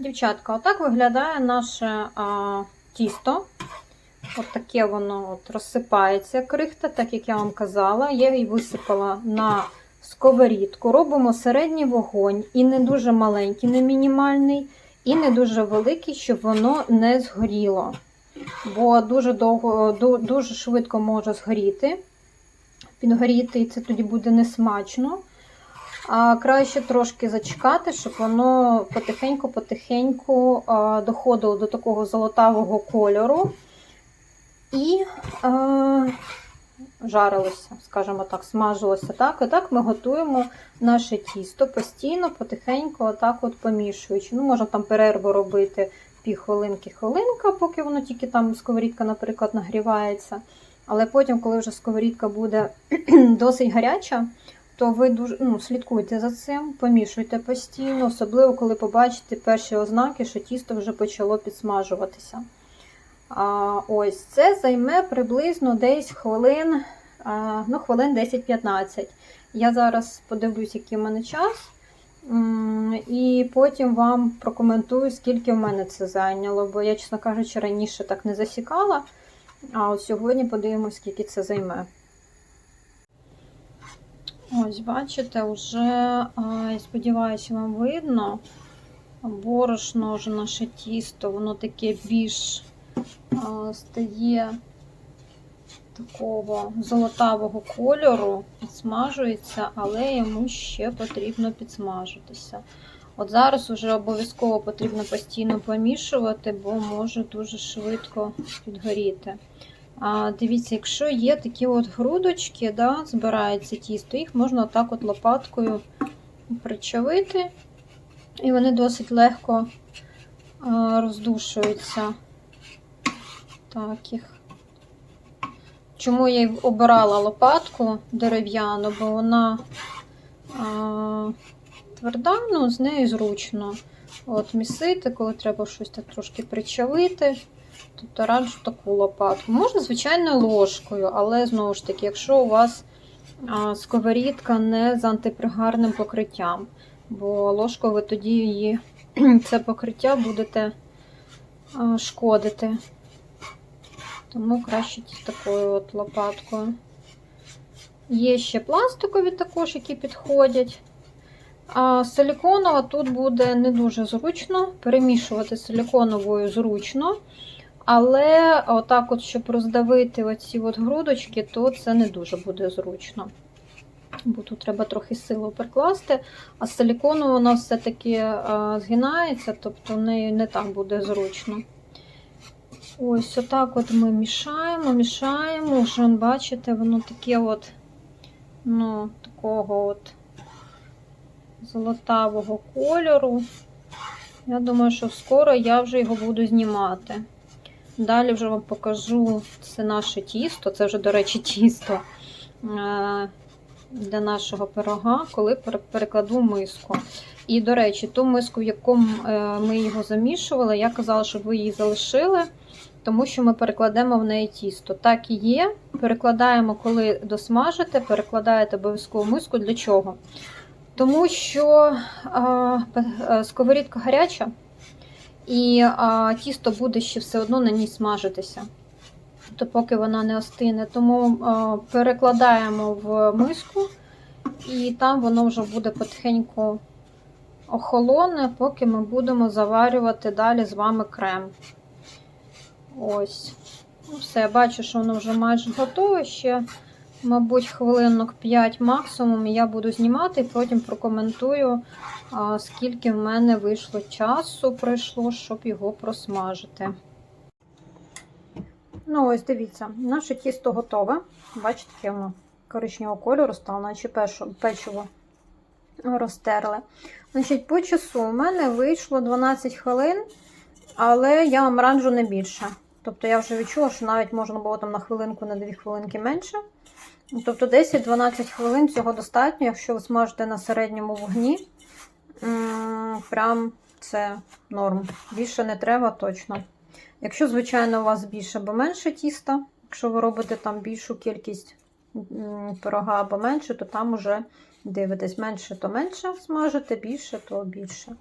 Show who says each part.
Speaker 1: Дівчатка, отак виглядає наше а, тісто. От таке воно от розсипається крихта, так як я вам казала. Я її висипала на сковорідку. Робимо середній вогонь і не дуже маленький, не мінімальний, і не дуже великий, щоб воно не згоріло. Бо дуже довго, дуже швидко може згоріти, підгоріти, і це тоді буде несмачно. А краще трошки зачекати, щоб воно потихеньку-потихеньку доходило до такого золотавого кольору і е, жарилося, скажімо так, смажилося. Так, і так ми готуємо наше тісто постійно, потихеньку, отак от помішуючи. Ну, можна там перерву робити півхвилинки, хвилинка, поки воно тільки там сковорідка, наприклад, нагрівається. Але потім, коли вже сковорідка буде досить гаряча, то ви дуже ну, слідкуйте за цим, помішуйте постійно, особливо коли побачите перші ознаки, що тісто вже почало підсмажуватися. А, ось це займе приблизно десь хвилин, а, ну, хвилин 10-15. Я зараз подивлюсь, який в мене час. І потім вам прокоментую, скільки в мене це зайняло, бо я, чесно кажучи, раніше так не засікала. А от сьогодні подивимось, скільки це займе. Ось, бачите, вже, сподіваюся, вам видно. Борошно вже наше тісто, воно таке більш стає такого золотавого кольору, підсмажується, але йому ще потрібно підсмажитися. От зараз вже обов'язково потрібно постійно помішувати, бо може дуже швидко підгоріти. А, дивіться, якщо є такі от грудочки, да, збирається тісто, їх можна отак от лопаткою причавити, і вони досить легко а, роздушуються. Так їх. Чому я обирала лопатку дерев'яну, бо вона а, тверда, ну, з нею зручно. От місити, коли треба щось так трошки причавити. Тобто раджу таку лопатку. Можна, звичайно, ложкою, але знову ж таки, якщо у вас сковорідка не з антипригарним покриттям, бо ложкою ви тоді її це покриття будете шкодити. Тому краще такою от лопаткою. Є ще пластикові також, які підходять. А силіконова тут буде не дуже зручно. Перемішувати силіконовою зручно. Але отак, от, щоб роздавити оці от грудочки, то це не дуже буде зручно. Бо тут треба трохи силу прикласти, а з силікону вона все-таки а, згинається, тобто нею не так буде зручно. Ось, отак от ми мішаємо, мішаємо. Вже бачите, воно таке от, ну, такого от золотавого кольору. Я думаю, що скоро я вже його буду знімати. Далі вже вам покажу це наше тісто. Це вже, до речі, тісто е, для нашого пирога, коли перекладу миску. І, до речі, ту миску, в якому е, ми його замішували, я казала, щоб ви її залишили, тому що ми перекладемо в неї тісто. Так і є. Перекладаємо, коли досмажите, перекладаєте обов'язково миску. Для чого? Тому що а, е, сковорідка гаряча, і а, тісто буде ще все одно на ній смажитися, то поки вона не остине. Тому а, перекладаємо в миску, і там воно вже буде потихеньку охолоне, поки ми будемо заварювати далі з вами крем. Ось. Ну, все, бачу, що воно вже майже готове. Ще, мабуть, хвилинок 5 максимум я буду знімати потім прокоментую, скільки в мене вийшло часу, пройшло, щоб його просмажити. Ну, ось дивіться, наше тісто готове. Бачите, яке воно коричневого кольору стало, наче печиво розтерли. Значить, по часу у мене вийшло 12 хвилин, але я вам раджу не більше. Тобто я вже відчула, що навіть можна було там на хвилинку, на 2 хвилинки менше. Тобто 10-12 хвилин цього достатньо, якщо ви смажите на середньому вогні. Прям це норм. Більше не треба точно. Якщо, звичайно, у вас більше або менше тіста, якщо ви робите там більшу кількість пирога або менше, то там уже дивитесь менше, то менше смажите, більше, то більше.